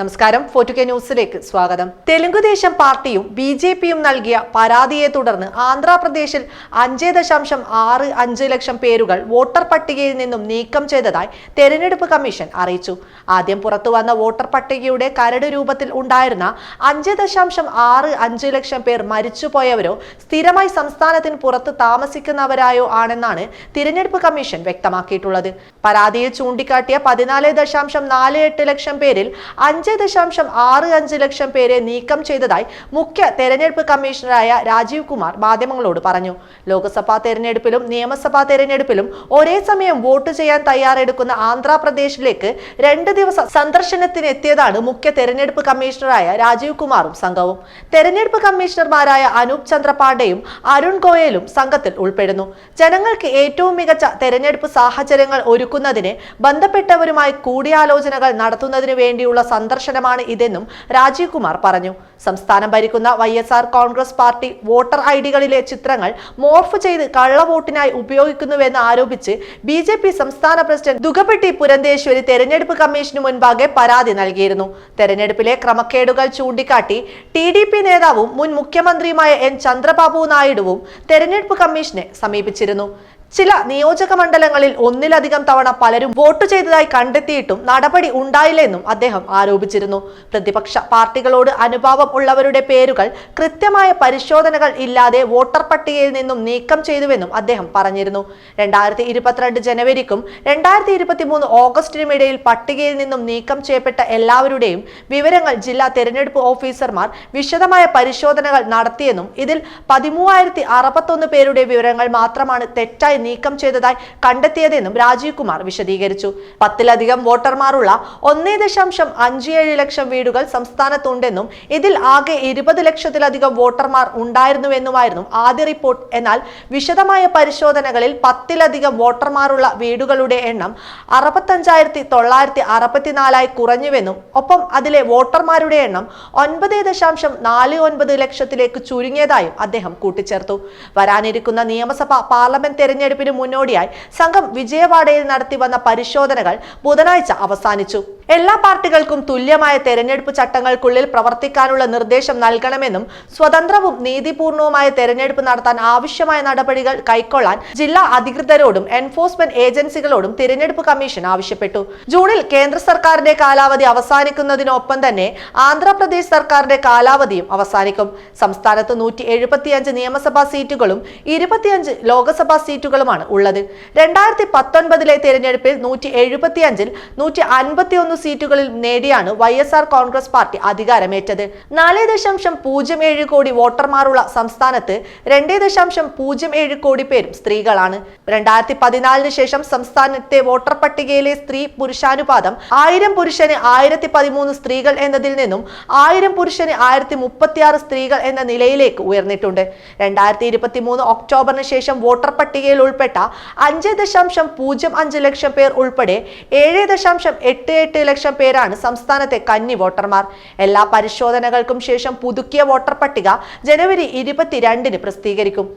നമസ്കാരം. ഫോർട്ടു കെ ന്യൂസിലേക്ക് സ്വാഗതം. തെലുങ്കുദേശം പാർട്ടിയും ബി ജെ പിയും നൽകിയ പരാതിയെ തുടർന്ന് ആന്ധ്രാപ്രദേശിൽ അഞ്ച് ദശാംശം ആറ് അഞ്ച് ലക്ഷം പേരുകൾ വോട്ടർ പട്ടികയിൽ നിന്നും നീക്കം ചെയ്തതായി തെരഞ്ഞെടുപ്പ് കമ്മീഷൻ അറിയിച്ചു. ആദ്യം പുറത്തുവന്ന വോട്ടർ പട്ടികയുടെ കരട് രൂപത്തിൽ ഉണ്ടായിരുന്ന അഞ്ച് ദശാംശം ആറ് അഞ്ച് ലക്ഷം പേർ മരിച്ചുപോയവരോ സ്ഥിരമായി സംസ്ഥാനത്തിന് പുറത്ത് താമസിക്കുന്നവരായോ ആണെന്നാണ് തിരഞ്ഞെടുപ്പ് കമ്മീഷൻ വ്യക്തമാക്കിയിട്ടുള്ളത്. പരാതിയിൽ ചൂണ്ടിക്കാട്ടിയ പതിനാല് ദശാംശം നാല് എട്ട് ലക്ഷം പേരിൽ അഞ്ച് ദശാംശം ആറ് അഞ്ച് ലക്ഷം പേരെ നീക്കം ചെയ്തതായി മുഖ്യ തെരഞ്ഞെടുപ്പ് കമ്മീഷണറായ രാജീവ് കുമാർ മാധ്യമങ്ങളോട് പറഞ്ഞു. ലോക്സഭാ തെരഞ്ഞെടുപ്പിലും നിയമസഭാ തെരഞ്ഞെടുപ്പിലും ഒരേ സമയം വോട്ട് ചെയ്യാൻ തയ്യാറെടുക്കുന്ന ആന്ധ്രാപ്രദേശിലേക്ക് രണ്ട് ദിവസം സന്ദർശനത്തിനെത്തിയതാണ് മുഖ്യ തെരഞ്ഞെടുപ്പ് കമ്മീഷണറായ രാജീവ് കുമാറും സംഘവും. തെരഞ്ഞെടുപ്പ് കമ്മീഷണർമാരായ അനൂപ് ചന്ദ്ര പാണ്ഡെയും അരുൺ ഗോയലും സംഘത്തിൽ ഉൾപ്പെടുന്നു. ജനങ്ങൾക്ക് ഏറ്റവും മികച്ച തെരഞ്ഞെടുപ്പ് സാഹചര്യങ്ങൾ ഒരുക്കുന്നതിന് ബന്ധപ്പെട്ടവരുമായി കൂടിയാലോചനകൾ നടത്തുന്നതിന് വേണ്ടിയുള്ള സന്ദർശനമാണ് ഇതെന്നും രാജീവ് കുമാർ പറഞ്ഞു. സംസ്ഥാനം ഭരിക്കുന്ന Y S R Congress party voter I ഡികളിലെ ചിത്രങ്ങൾ മോർഫ് ചെയ്ത് കള്ളവോട്ടിനായി ഉപയോഗിക്കുന്നുവെന്ന് ആരോപിച്ച് ബി ജെ പി സംസ്ഥാന പ്രസിഡന്റ് ദുഗപ്പെട്ടി പുരന്തേശ്വരി തെരഞ്ഞെടുപ്പ് കമ്മീഷന് മുൻപാകെ പരാതി നൽകിയിരുന്നു. തെരഞ്ഞെടുപ്പിലെ ക്രമക്കേടുകൾ ചൂണ്ടിക്കാട്ടി ടി ഡി പി നേതാവും മുൻ മുഖ്യമന്ത്രിയുമായ എൻ ചന്ദ്രബാബു നായിഡുവും തെരഞ്ഞെടുപ്പ് കമ്മീഷനെ സമീപിച്ചിരുന്നു. ചില നിയോജക മണ്ഡലങ്ങളിൽ ഒന്നിലധികം തവണ പലരും വോട്ട് ചെയ്തതായി കണ്ടെത്തിയിട്ടും നടപടി ഉണ്ടായില്ലെന്നും അദ്ദേഹം ആരോപിച്ചിരുന്നു. പ്രതിപക്ഷ പാർട്ടികളോട് അനുഭാവം ഉള്ളവരുടെ പേരുകൾ കൃത്യമായ പരിശോധനകൾ ഇല്ലാതെ വോട്ടർ പട്ടികയിൽ നിന്നും നീക്കം ചെയ്തുവെന്നും അദ്ദേഹം പറഞ്ഞിരുന്നു. രണ്ടായിരത്തി ഇരുപത്തിരണ്ട് ജനുവരിക്കും രണ്ടായിരത്തി ഇരുപത്തി മൂന്ന് ഓഗസ്റ്റിനും ഇടയിൽ പട്ടികയിൽ നിന്നും നീക്കം ചെയ്യപ്പെട്ട എല്ലാവരുടെയും വിവരങ്ങൾ ജില്ലാ തെരഞ്ഞെടുപ്പ് ഓഫീസർമാർ വിശദമായ പരിശോധനകൾ നടത്തിയെന്നും ഇതിൽ പതിമൂവായിരത്തി പേരുടെ വിവരങ്ങൾ മാത്രമാണ് തെറ്റായി നീക്കം ചെയ്തതായി കണ്ടെത്തിയതെന്നും രാജീവ് കുമാർ വിശദീകരിച്ചു. പത്തിലധികം വോട്ടർമാരുള്ള ഒന്നേ ദശാംശം അഞ്ച് ഏഴ് ലക്ഷം വീടുകൾ സംസ്ഥാനത്തുണ്ടെന്നും ഇതിൽ ആകെ ഇരുപത് ലക്ഷത്തിലധികം വോട്ടർമാർ ഉണ്ടായിരുന്നുവെന്നുമായിരുന്നു ആദ്യ റിപ്പോർട്ട്. എന്നാൽ വിശദമായ പരിശോധനകളിൽ പത്തിലധികം വോട്ടർമാരുള്ള വീടുകളുടെ എണ്ണം അറുപത്തഞ്ചായിരത്തി തൊള്ളായിരത്തി അറുപത്തിനാലായി കുറഞ്ഞുവെന്നും ഒപ്പം അതിലെ വോട്ടർമാരുടെ എണ്ണം ഒൻപത് ദശാംശം നാല് ഒൻപത് ലക്ഷത്തിലേക്ക് ചുരുങ്ങിയതായും അദ്ദേഹം കൂട്ടിച്ചേർത്തു. വരാനിരിക്കുന്ന നിയമസഭ പാർലമെന്റ് തെരഞ്ഞെടുപ്പിന് മുന്നോടിയായി സംഘം വിജയവാഡയിൽ നടത്തി വന്ന പരിശോധനകൾ ബുധനാഴ്ച അവസാനിച്ചു. എല്ലാ പാർട്ടികൾക്കും തുല്യമായ തെരഞ്ഞെടുപ്പ് ചട്ടങ്ങൾക്കുള്ളിൽ പ്രവർത്തിക്കാനുള്ള നിർദ്ദേശം നൽകണമെന്നും സ്വതന്ത്രവും നീതിപൂർണവുമായ തെരഞ്ഞെടുപ്പ് നടത്താൻ ആവശ്യമായ നടപടികൾ കൈക്കൊള്ളാൻ ജില്ലാ അധികൃതരോടും എൻഫോഴ്സ്മെന്റ് ഏജൻസികളോടും തിരഞ്ഞെടുപ്പ് കമ്മീഷൻ ആവശ്യപ്പെട്ടു. ജൂണിൽ കേന്ദ്ര സർക്കാരിന്റെ കാലാവധി അവസാനിക്കുന്നതിനൊപ്പം തന്നെ ആന്ധ്രാപ്രദേശ് സർക്കാരിന്റെ കാലാവധിയും അവസാനിക്കും. സംസ്ഥാനത്ത് നൂറ്റി എഴുപത്തിയഞ്ച് നിയമസഭാ സീറ്റുകളും ഇരുപത്തിയഞ്ച് ലോക്സഭാ സീറ്റുകളുമാണ് ഉള്ളത്. രണ്ടായിരത്തി പത്തൊൻപതിലെ തിരഞ്ഞെടുപ്പിൽ നൂറ്റി എഴുപത്തിയഞ്ചിൽ നൂറ്റി അൻപത്തിയൊന്ന് സീറ്റുകളിൽ നേടിയാണ് Y S R Congress party അധികാരമേറ്റത്. നാല് ദശാംശം പൂജ്യം ഏഴ് കോടി വോട്ടർമാരുള്ള സംസ്ഥാനത്ത് രണ്ടേ ദശാംശം പൂജ്യം ഏഴ് കോടി പേരും സ്ത്രീകളാണ്. രണ്ടായിരത്തി പതിനാലിന് ശേഷം സംസ്ഥാനത്തെ വോട്ടർ പട്ടികയിലെ സ്ത്രീ പുരുഷാനുപാതം ആയിരം പുരുഷന് ആയിരത്തി പതിമൂന്ന് സ്ത്രീകൾ എന്നതിൽ നിന്നും ആയിരം പുരുഷന് ആയിരത്തി മുപ്പത്തിയാറ് സ്ത്രീകൾ എന്ന നിലയിലേക്ക് ഉയർന്നിട്ടുണ്ട്. രണ്ടായിരത്തി ഇരുപത്തി മൂന്ന് ഒക്ടോബറിന് ശേഷം വോട്ടർ പട്ടികയിൽ ഉൾപ്പെട്ട അഞ്ച് ദശാംശം പൂജ്യം അഞ്ച് ലക്ഷം പേർ ഉൾപ്പെടെ ഏഴ് ദശാംശം എട്ട് എട്ട് ലക്ഷം പേരാണ് സംസ്ഥാനത്തെ കന്നി വോട്ടർമാർ. എല്ലാ പരിശോധനകൾക്കും ശേഷം പുതുക്കിയ വോട്ടർ പട്ടിക ജനുവരി ഇരുപത്തിരണ്ടിന് പ്രസിദ്ധീകരിക്കും.